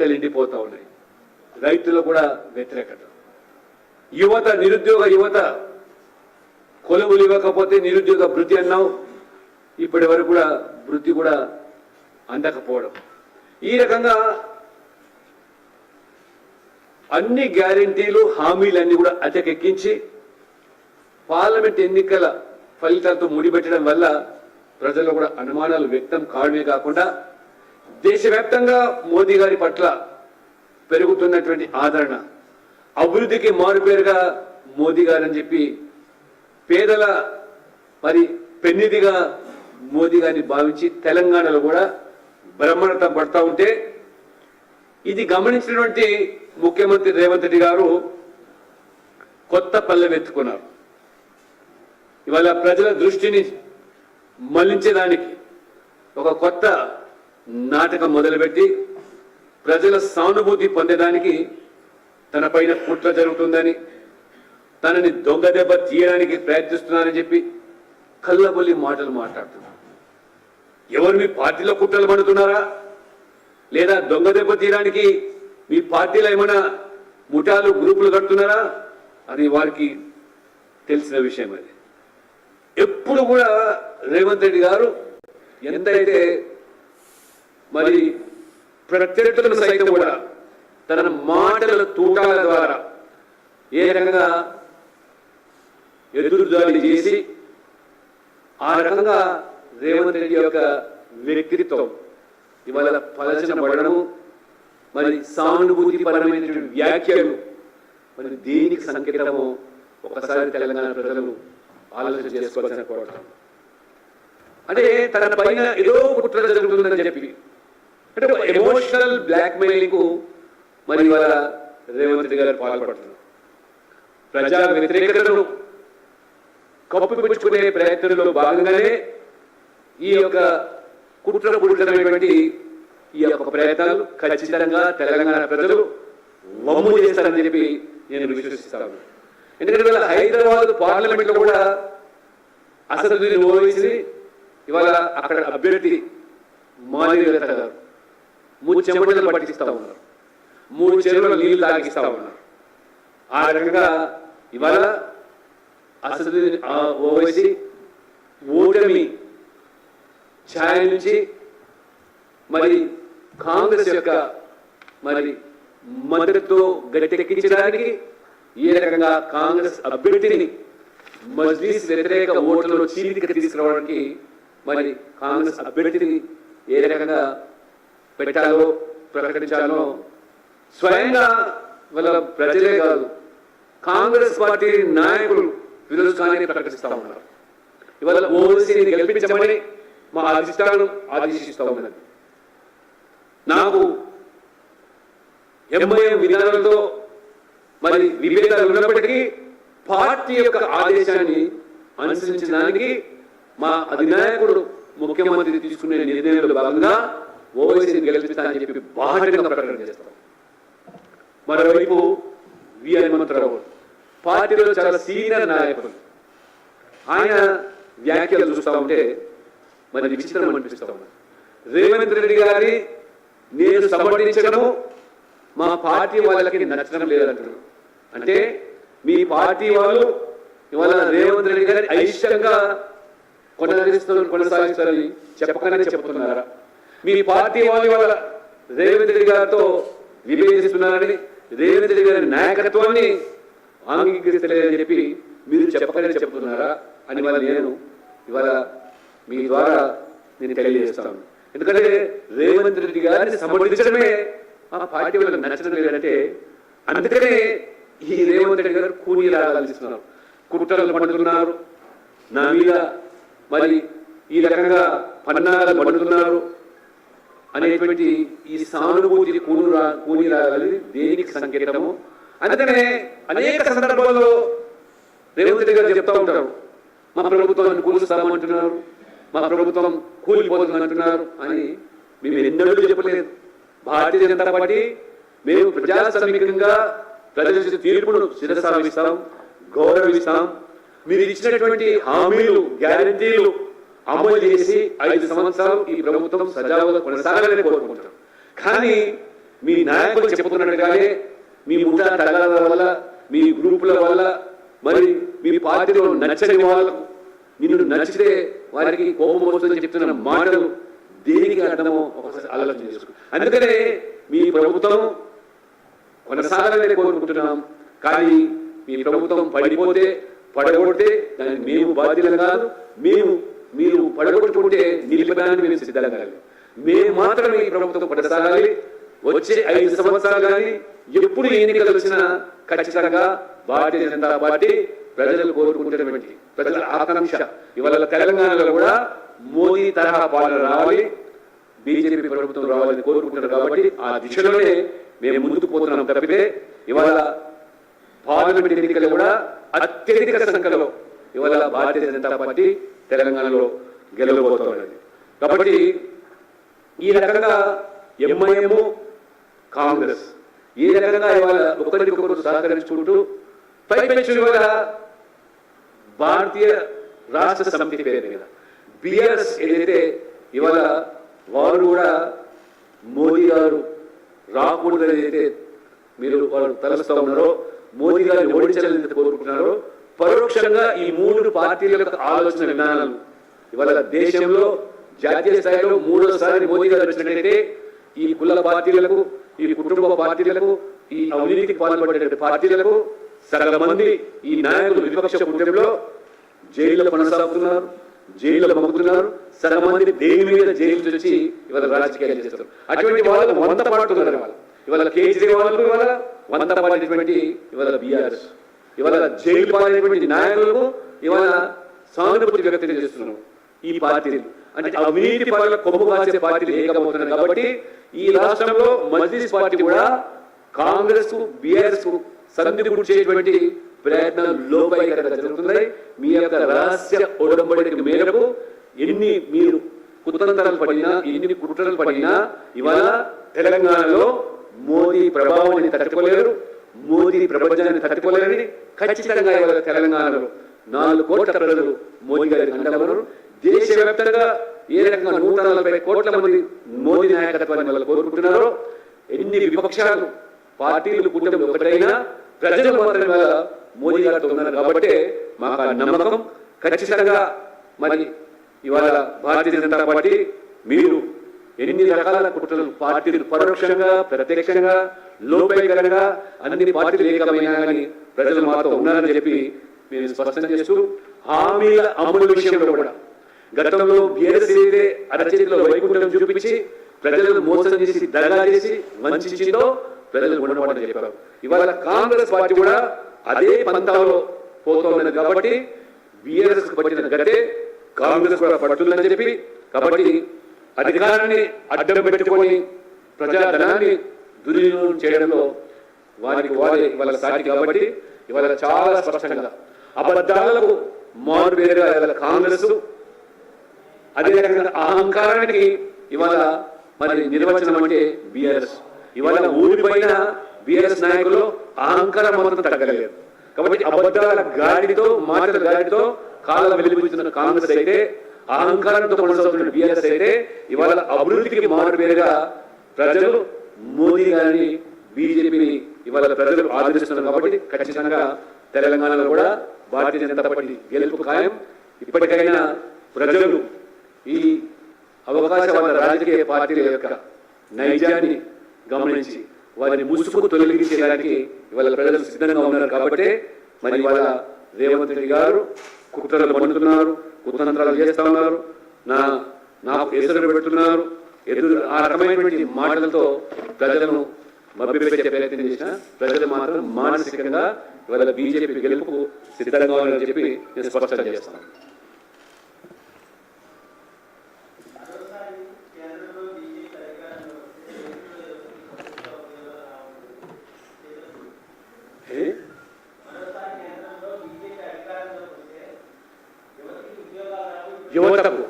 ఎండిపోతా ఉన్నాయి. రైతులు కూడా వ్యతిరేకత. యువత నిరుద్యోగ యువత కొలువులు ఇవ్వకపోతే నిరుద్యోగ భృతి అన్నావు. ఇప్పటి వరకు కూడా భృతి కూడా అందకపోవడం. ఈ రకంగా అన్ని గ్యారంటీలు హామీలన్నీ కూడా అటకెక్కించి పార్లమెంట్ ఎన్నికల ఫలితాలతో ముడిపెట్టడం వల్ల ప్రజల్లో కూడా అనుమానాలు వ్యక్తం కావడమే కాకుండా దేశవ్యాప్తంగా మోదీ గారి పట్ల పెరుగుతున్నటువంటి ఆదరణ అభివృద్ధికి మారుపేరుగా మోదీ గారు అని చెప్పి పేదల మరి పెన్నిదిగా మోదీ గారిని భావించి తెలంగాణలో కూడా బ్రహ్మణత పడతా ఉంటే ఇది గమనించినటువంటి ముఖ్యమంత్రి రేవంత్ రెడ్డి గారు కొత్త పల్లెవెత్తుకున్నారు ఇవాళ ప్రజల దృష్టిని మళ్ళించడానికి ఒక కొత్త నాటకం మొదలుపెట్టి ప్రజల సానుభూతి పొందడానికి తన పైన కుట్ర జరుగుతుందని తనని దొంగ దెబ్బ తీయడానికి ప్రయత్నిస్తున్నారని చెప్పి కళ్ళబొల్లి మాటలు మాట్లాడుతున్నారు ఎవరు మీ పార్టీలో కుట్రలు పడుతున్నారా? లేదా దొంగ దెబ్బ తీయడానికి మీ పార్టీలో ఏమైనా ముఠాలు గ్రూపులు కడుతున్నారా? అది వారికి తెలిసిన విషయం అది. ఎప్పుడు కూడా రేవంత్ రెడ్డి గారు ఎంతైతే మరి ప్రత్యర్థులను సైతం కూడా తన మాటల తూటాల ద్వారా ఏ రకంగా ఎదురుదాడి చేసి ఆ రకంగా రేవంత్ రెడ్డి యొక్క వ్యక్తిత్వం ఇవాళ పలచనబడము మరి సానుభూతి పరమైనటువంటి వ్యాఖ్యలు మరి దేనికి సంకేతము ఒకసారి తెలంగాణ ప్రజలు ఆలోచన చేసుకోవాల్సిన కోరతాం అంటే తన పైన ఏదో కుట్ర జరుగుతుందని చెప్పి అంటే ఎమోషనల్ బ్లాక్ మెయిలింగ్ మరి ఇవాళ రేవంత్ రెడ్డి గారు పాల్పడుతున్నారు. ప్రజా వ్యతిరేకతను కప్పిపుచ్చుకునే ప్రయత్నంలో భాగంగానే ఈ యొక్క కుట్రపూరితమైనటువంటి ఈ యొక్క ప్రయత్నాలు ఖచ్చితంగా తెలంగాణ ప్రజలు వమ్ము చేస్తారని చెప్పి నేను విశ్వసిస్తాను ఎందుకంటే ఇవాళ హైదరాబాద్ పార్లమెంట్లో కూడా అసదుద్దీన్ ఓవైసీ ఇవాళ అక్కడ అభ్యర్థి మాదిరి గారు మూడు చెమటలు పట్టిస్తూ ఉన్నారు. మూడు చెరువులు నీళ్ళు తాగిస్తూ ఉన్నారు. ఆ రకంగా ఇవాళ అసలు ఓవైసీ ఓటమి ఛాయ నుంచి మరి కాంగ్రెస్ యొక్క మరి మద్దతుతో గట్టెక్కించడానికి ఏ రకంగా కాంగ్రెస్ అభ్యర్థిని మజ్లీస్ వ్యతిరేక ఓట్లలో చీలిక తీసుకురావడానికి మరి కాంగ్రెస్ అభ్యర్థిని ఏ రకంగా పెట్టాలో ప్రకటించాలో? స్వయంగా వాళ్ళ ప్రజలే కాదు కాంగ్రెస్ పార్టీ నాయకులు విరోధకాన్ని ప్రకటిస్తా ఉన్నారు. ఇవాళ ఓవైసీని గెలిపించమని మా అధిష్టానం ఆదేశిస్తా ఉన్నది. నాకు ఎంఐఎం విధానాలతో మరి విభేదాలు ఉన్నప్పటికీ పార్టీ యొక్క ఆదేశాన్ని అనుసరించడానికి మా అధినాయకుడు ముఖ్యమంత్రి తీసుకునే నిర్ణయంలో భాగంగా ఓవైసీని గెలిపిస్తానని చెప్పి బాహటంగా ప్రకటన చేస్తాం. మరోవైపు వి హనుమంతరావు పార్టీలో చాలా సీనియర్ నాయకుడు ఆయన వ్యాఖ్యలు చూస్తూ ఉంటే మరి విచిత్రం అనిపిస్తూ ఉన్నారు రేవంత్ రెడ్డి గారి నేను సమర్థించడం మా పార్టీ వాళ్ళకి నచ్చడం లేదంటారు అంటే మీ పార్టీ వాళ్ళు ఇవాళ రేవంత్ రెడ్డి గారి ఐష్టంగా కొనసాగిస్తున్నారు కొనసాగిస్తారని చెప్పకనే చెప్తున్నారా? మీ పార్టీ వాళ్ళ ఇవాళ రేవంత్ రెడ్డి గారితో విభేదిస్తున్నారని రేవంత్ రెడ్డి గారి నాయకత్వాన్ని అంగీకరిస్తలేదని చెప్పి మీరు చెప్పకనే చెప్తున్నారా అని ఇవాళ నేను ఇవాళ మీ ద్వారా నేను తెలియజేస్తాను. ఎందుకంటే రేవంత్ రెడ్డి గారిని సమర్థించడమే ఆ పార్టీ వాళ్ళకి నచ్చడం లేదంటే అందుకనే ఈ రేవంత్ రెడ్డి గారు కూలీ ఆలోచిస్తున్నారు. కుట్రలు పండుతున్నారు నా మీద మరి ఈ రకంగా పన్నాలు పండుతున్నారు అనేటువంటి ఈ సానుభూతి కూని రా కూని దేనికి సంకేతము? అందుకనే అనేక సందర్భాల్లో రేవంత్ రెడ్డి గారు చెప్తా ఉంటారు. మా ప్రభుత్వాన్ని కూలుస్తామంటున్నారు మా ప్రభుత్వం కూలిపోతుంది అంటున్నారు అని మేము ఎన్నడూ చెప్పలేదు. భారతీయ జనతా పార్టీ మేము ప్రజాస్వామికంగా ప్రజల తీర్పును శిరసావిస్తాం గౌరవిస్తాం. మీరు ఇచ్చినటువంటి హామీలు గ్యారంటీలు అమలు చేసి ఐదు సంవత్సరాలు ఈ ప్రభుత్వం సజావుగా కొనసాగాలని కోరుకుంటాం కానీ మీ నాయకులు చెప్తున్నట్టుగానే మీ ముఠా తగాదాల వల్ల మీ గ్రూపుల వల్ల మరి మీ పార్టీలో నచ్చని వాళ్ళకు నిన్ను నచ్చితే వారికి కోపం వస్తుందని చెప్తున్న మాటలు దేనికి అర్థమో ఒకసారి ఆలోచన చేసుకో. అందుకనే మీ ప్రభుత్వం కొనసాగాలని కోరుకుంటున్నాం. కానీ మీ ప్రభుత్వం పడిపోతే పడగొడితే దానికి మేము బాధ్యులం కాదు మేము మీరు పడగొట్టుకుంటే నిలిపడానికి మేము సిద్ధంగా మేము మాత్రమే ఈ ప్రభుత్వం కొనసాగాలి. వచ్చే ఐదు సంవత్సరాలు కానీ ఎప్పుడు ఎన్నికలు వచ్చినా ఖచ్చితంగా భారతీయ జనతా పార్టీ ప్రజలు కోరుకుంటున్నటువంటి ప్రజల ఆకాంక్ష. ఇవాళ తెలంగాణలో కూడా మోదీ తరహా పాలన రావాలి. బీజేపీ ప్రభుత్వం రావాలని కోరుకుంటున్నారు కాబట్టి ఆ దిశలోనే మేము ముందుకు పోతున్నాం తప్పితే ఇవాళ పార్లమెంట్ ఎన్నికలు కూడా అత్యధిక సంఖ్యలో ఇవాళ భారతీయ జనతా పార్టీ తెలంగాణలో గెలవబోతున్నది. కాబట్టి ఈ రకంగా ఎంఐఎం కాంగ్రెస్ ఈ రకంగా ఇవాళ ఒకరికొకరు సహకరించుకుంటూ పైపెచ్చు ఇవాళ భారతీయ రాష్ట్ర సమితి పేరు మీద బిఆర్ఎస్ ఏదైతే ఇవాళ వారు కూడా మోదీ గారు రాకూడదు ఏదైతే మీరు వాళ్ళు తలస్తూ ఉన్నారో మోదీ గారిని ఓడించాలని కోరుకుంటున్నారో పరోక్షంగా ఈ మూడు పార్టీల యొక్క ఆలోచన విధానాలు. ఇవాళ దేశంలో జాతీయ స్థాయిలో మూడోసారి మోదీ గారు వచ్చినట్టయితే ఈ కుల పార్టీలకు ఈ కుటుంబ పార్టీలకు ఈ అవినీతికి పాల్పడే పార్టీలకు సగం మంది ఈ నాయకులు విపక్ష కూటమిలో జైల్లో కొనసాగుతున్నారు జైల్లో పంపుతున్నారు. సగం మంది దేని మీద జైలు వచ్చి ఇవాళ రాజకీయాలు చేస్తారు. అటువంటి వాళ్ళు వంద పడుతున్నారు వాళ్ళు ఇవాళ కేజ్రీవాల్ ఇవాళ వంద పడినటువంటి ఇవాళ బీఆర్ఎస్. ఇవాళ జైలు పాలైనటువంటి నాయకులకు ఇవాళ సానుభూతి వ్యక్తం చేస్తున్నాం ఈ పార్టీలు అంటే అవినీతి పనుల కొమ్ము కాసే పార్టీలు ఏకమవుతున్నాయి కాబట్టి ఈ రాష్ట్రంలో మజ్లిస్ పార్టీ కూడా కాంగ్రెస్ బీఆర్ఎస్ సంధి కూర్చేటువంటి ప్రయత్నాలు లోపైకరంగా జరుగుతున్నాయి. మీ యొక్క రహస్య ఒడంబడిక మేరకు ఎన్ని మీరు కుతంత్రాలు పడినా ఎన్ని కుట్రలు పడినా ఇవాళ తెలంగాణలో మోదీ ప్రభావాన్ని తట్టుకోలేరు. మోదీ ప్రపంచాన్ని తట్టుకోలేరని ఖచ్చితంగా ఇవాళ తెలంగాణలో నాలుగు కోట్ల ప్రజలు మోదీ గారి అండవరు దేశవ్యాప్తంగా ఏ రకంగా నూట నలభై కోట్ల మంది మోదీ నాయకత్వాన్ని వాళ్ళు కోరుకుంటున్నారో ఎన్ని విపక్షాలు పార్టీలు కూటమి ఒకటైనా ప్రజలు మాత్రం మోదీ గారితో ఉన్నారు కాబట్టి మాకు ఆ నమ్మకం. ఖచ్చితంగా మరి ఇవాళ భారతీయ జనతా పార్టీ మీరు ఎన్ని రకాల కుట్రలు పార్టీలు పరోక్షంగా ప్రత్యక్షంగా లోపేకరంగా అన్ని పార్టీలు ఏకమైనా కానీ ప్రజలు మాతో ఉన్నారని చెప్పి మేము స్పష్టం చేస్తూ హామీల అమలు విషయంలో కూడా గతంలో బీఆర్ఎస్ అరచేతిలో వైకుంఠం చూపించి ప్రజలను మోసం చేసి దగా చేసి వంచిందో ప్రజలు ఉండమని చెప్పారు. ఇవాళ కాంగ్రెస్ పార్టీ కూడా అదే పంతాలో పోతున్నది కాబట్టి బీఆర్ఎస్ పట్టిన గతే కాంగ్రెస్ కూడా పడుతుందని చెప్పి కాబట్టి అధికారాన్ని అడ్డం పెట్టుకొని ప్రజాధనాన్ని దుర్వినియోగం చేయడంలో వారికి వారి ఇవాళ సాటి కాబట్టి ఇవాళ చాలా స్పష్టంగా అబద్ధాలకు మారు వేరుగా ఇవాళ కాంగ్రెస్ అదే రకంగా అహంకారానికి ఇవాళ మరి నిర్వచనం అంటే బీఆర్ఎస్. ఇవాళ ఊరిపైన బీఆర్ఎస్ నాయకులు అహంకారం మాత్రం తగ్గలేదు. కాబట్టి అబద్ధాల గాడితో మాటల గాడితో కాలం వెలిపించిన కాంగ్రెస్ అయితే అహంకారంతో కొనసాగుతున్న బిఆర్ఎస్ అయితే ఇవాళ అభివృద్ధికి మారు పేరుగా ప్రజలు మోదీ గారిని బీజేపీని ఇవాళ ప్రజలు ఆదరిస్తున్నారు. కాబట్టి ఖచ్చితంగా తెలంగాణలో కూడా భారతీయ జనతా పార్టీ గెలుపు ఖాయం. ఇప్పటికైనా ప్రజలు ఈ అవకాశవాద రాజకీయ పార్టీల యొక్క నైజాన్ని గమనించి వారిని ముసుగు తొలగించేదానికి ఇవాళ ప్రజలు సిద్ధంగా ఉన్నారు. కాబట్టి మరి ఇవాళ రేవంత్ రెడ్డి గారు కుట్రలు పన్నుతున్నారు. కుతంత్రాలు చేస్తా ఉన్నారు. నా నాకు ఎదురు పెడుతున్నారు. ఎదురు ఆ రకమైనటువంటి మాటలతో ప్రజలను మభ్యపెట్టే ప్రయత్నం చేసిన ప్రజలు మాత్రం మానసికంగా ఇవాళ బీజేపీ గెలుపుకు సిద్ధంగా ఉన్నారని చెప్పి నేను స్పష్టం చేస్తాను. యువతకు